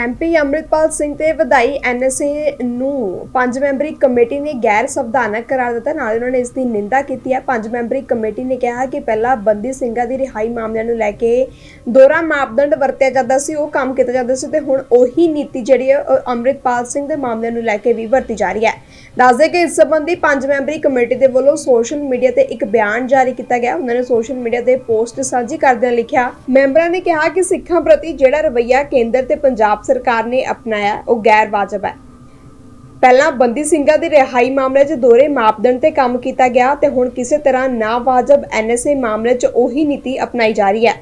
MP Amritpal Singh ਤੇ ਵਧਾਈ NSA ਨੂੰ ਪੰਜ ਮੈਂਬਰੀ ਕਮੇਟੀ ਨੇ ਗੈਰ ਸੰਵਿਧਾਨਕ ਕਰਾਰ ਦਿੱਤਾ। ਨਾਲ ਉਹਨਾਂ ਨੇ ਇਸ ਦੀ ਨਿੰਦਾ ਕੀਤੀ ਹੈ। ਪੰਜ ਮੈਂਬਰੀ ਕਮੇਟੀ ਨੇ ਕਿਹਾ ਕਿ ਪਹਿਲਾਂ ਬੰਦੀ ਸਿੰਘਾਂ ਦੀ ਰਿਹਾਈ ਮਾਮਲਿਆਂ ਨੂੰ ਲੈ ਕੇ ਦੋਹਰਾ ਮਾਪਦੰਡ ਵਰਤਿਆ ਜਾਂਦਾ ਸੀ, ਉਹ ਕੰਮ ਕੀਤਾ ਜਾਂਦਾ ਸੀ ਤੇ ਹੁਣ ਉਹੀ ਨੀਤੀ ਜਿਹੜੀ ਹੈ, ਉਹ ਅੰਮ੍ਰਿਤਪਾਲ ਸਿੰਘ ਦੇ ਮਾਮਲਿਆਂ ਨੂੰ ਲੈ ਕੇ ਵੀ ਵਰਤੀ ਜਾ ਰਹੀ ਹੈ। ਦੱਸਦੇ ਕਿ ਇਸ ਸੰਬੰਧੀ ਪੰਜ ਮੈਂਬਰੀ ਕਮੇਟੀ ਦੇ ਵੱਲੋਂ ਸੋਸ਼ਲ ਮੀਡੀਆ ਤੇ ਇੱਕ ਬਿਆਨ ਜਾਰੀ ਕੀਤਾ ਗਿਆ। ਉਹਨਾਂ ਨੇ ਸੋਸ਼ਲ ਮੀਡੀਆ ਤੇ ਪੋਸਟ ਸਾਂਝੀ ਕਰਦਿਆਂ ਲਿਖਿਆ, ਮੈਂਬਰਾਂ ਨੇ ਕਿਹਾ ਕਿ ਸਿੱਖਾਂ ਪ੍ਰਤੀ ਜਿਹੜਾ ਰਵੱਈਆ ਕੇਂਦਰ ਤੇ ਪੰਜਾਬ ਸਰਕਾਰ ਨੇ ਅਪਣਾਇਆ, ਉਹ ਗੈਰ ਵਾਜਬ ਹੈ। ਪਹਿਲਾਂ ਬੰਦੀ ਸਿੰਘਾਂ ਦੀ ਰਿਹਾਈ ਮਾਮਲੇ 'ਚ ਦੋਹਰੇ ਮਾਪਦੰਡ ਤੇ ਕੰਮ ਕੀਤਾ ਗਿਆ ਤੇ ਹੁਣ ਕਿਸੇ ਤਰ੍ਹਾਂ ਨਾ ਵਾਜਬ ਐਨਐਸਏ ਮਾਮਲੇ 'ਚ ਉਹੀ ਨੀਤੀ ਅਪਣਾਈ ਜਾ ਰਹੀ ਹੈ।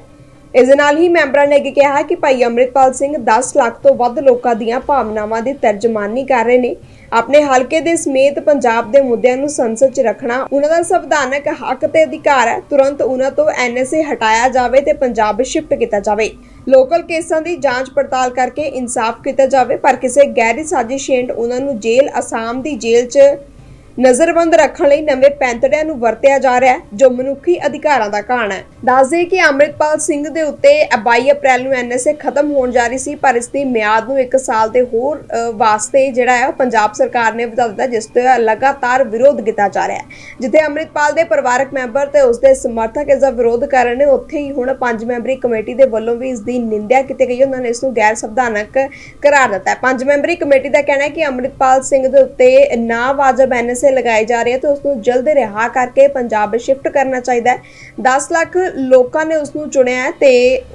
ਇਸ ਦੇ ਨਾਲ ਹੀ ਮੈਂਬਰਾਂ ਨੇ ਅੱਗੇ ਕਿਹਾ ਕਿ ਭਾਈ ਅੰਮ੍ਰਿਤਪਾਲ ਸਿੰਘ 10 ਲੱਖ ਤੋਂ ਵੱਧ ਲੋਕਾਂ ਦੀਆਂ ਭਾਵਨਾਵਾਂ ਦੀ ਤਰਜਮਾਨੀ ਕਰ ਰਹੇ ਨੇ। ਆਪਣੇ ਹਲਕੇ ਦੇ ਸਮੇਤ ਪੰਜਾਬ ਦੇ ਮੁੱਦਿਆਂ ਨੂੰ ਸੰਸਦ 'ਚ ਰੱਖਣਾ ਉਹਨਾਂ ਦਾ ਸੰਵਿਧਾਨਕ ਹੱਕ ਤੇ ਅਧਿਕਾਰ ਹੈ। ਤੁਰੰਤ ਉਹਨਾਂ ਤੋਂ ਐਨਐਸਏ ਹਟਾਇਆ ਜਾਵੇ ਤੇ ਪੰਜਾਬ ਸ਼ਿਫਟ ਕੀਤਾ ਜਾਵੇ। ਲੋਕਲ ਕੇਸਾਂ ਦੀ ਜਾਂਚ ਪੜਤਾਲ ਕਰਕੇ ਇਨਸਾਫ ਕੀਤਾ ਜਾਵੇ, ਪਰ ਕਿਸੇ ਗੈਰੀ ਸਾਜ਼ਿਸ਼ ਉਹਨਾਂ ਨੂੰ ਜੇਲ੍ਹ, ਅਸਾਮ ਦੀ ਜੇਲ੍ਹ 'ਚ ਨਜ਼ਰਬੰਦ ਰੱਖਣ ਲਈ ਨਵੇਂ ਪੈਂਤੜਿਆਂ ਨੂੰ ਵਰਤਿਆ ਜਾ ਰਿਹਾ ਹੈ, ਜੋ ਮਨੁੱਖੀ ਅਧਿਕਾਰਾਂ ਦਾ ਘਾਣ ਹੈ। ਦੱਸਦੇ ਕਿ ਅੰਮ੍ਰਿਤਪਾਲ ਸਿੰਘ ਦੇ ਉੱਤੇ 22 ਅਪ੍ਰੈਲ ਨੂੰ ਐਨਐਸਏ ਖਤਮ ਹੋਣ ਜਾ ਰਹੀ ਸੀ, ਪਰ ਇਸ ਦੀ ਮਿਆਦ ਨੂੰ 1 ਸਾਲ ਦੇ ਹੋਰ ਵਾਸਤੇ ਜਿਹੜਾ ਹੈ ਪੰਜਾਬ ਸਰਕਾਰ ਨੇ ਵਧਾ ਦਿੱਤਾ, ਜਿਸ ਤੇ ਲਗਾਤਾਰ ਵਿਰੋਧ ਕੀਤਾ ਜਾ ਰਿਹਾ ਹੈ। ਜਿੱਥੇ ਅੰਮ੍ਰਿਤਪਾਲ ਦੇ ਪਰਿਵਾਰਕ ਮੈਂਬਰ ਤੇ ਉਸ ਦੇ ਸਮਰਥਕ ਇਸ ਦਾ ਵਿਰੋਧ ਕਰ ਰਹੇ ਨੇ, ਉੱਥੇ ਹੀ ਹੁਣ ਪੰਜ ਮੈਂਬਰੀ ਕਮੇਟੀ ਦੇ ਵੱਲੋਂ ਵੀ ਇਸ ਦੀ ਨਿੰਦਿਆ ਕੀਤੀ ਗਈ, ਉਹਨਾਂ ਨੇ ਇਸ ਨੂੰ ਗੈਰ ਸੰਵਿਧਾਨਕ ਕਰਾਰ ਦਿੱਤਾ ਹੈ। ਪੰਜ ਮੈਂਬਰੀ ਕਮੇਟੀ ਦਾ ਕਹਿਣਾ ਹੈ ਕਿ ਅੰਮ੍ਰਿਤਪਾਲ ਸਿੰਘ ਦੇ ਉੱਤੇ ਨਾ ਵਾਜਬ ਐਨਐਸਏ ਲਗਾਏ ਜਾ ਰਹੇ ਹੈ ਤੇ ਉਸ ਨੂੰ ਜਲਦ ਰਿਹਾ ਕਰਕੇ ਪੰਜਾਬ ਸ਼ਿਫਟ ਕਰਨਾ ਚਾਹੀਦਾ ਹੈ। 10 ਲੱਖ ਲੋਕਾਂ ਨੇ ਉਸ ਨੂੰ ਚੁਣਿਆ ਹੈ ਤੇ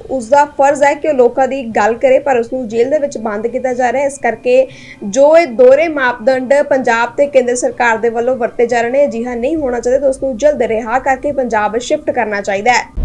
ਉਸ ਦਾ ਫਰਜ਼ ਹੈ ਕਿ ਉਹ ਲੋਕਾਂ ਦੀ ਗੱਲ ਕਰੇ, ਪਰ ਉਸ ਨੂੰ ਜੇਲ੍ਹ ਦੇ ਵਿੱਚ ਬੰਦ ਕੀਤਾ ਜਾ ਰਿਹਾ ਹੈ। ਇਸ ਕਰਕੇ ਜੋ ਇਹ ਦੋਹਰੇ ਮਾਪਦੰਡ ਪੰਜਾਬ ਤੇ ਕੇਂਦਰ ਸਰਕਾਰ ਦੇ ਵੱਲੋਂ ਵਰਤੇ ਜਾ ਰਹੇ ਨੇ, ਅਜਿਹਾ ਨਹੀਂ ਹੋਣਾ ਚਾਹੀਦਾ ਤੇ ਉਸ ਨੂੰ ਜਲਦ ਰਿਹਾ ਕਰਕੇ ਪੰਜਾਬ ਸ਼ਿਫਟ ਕਰਨਾ ਚਾਹੀਦਾ ਹੈ।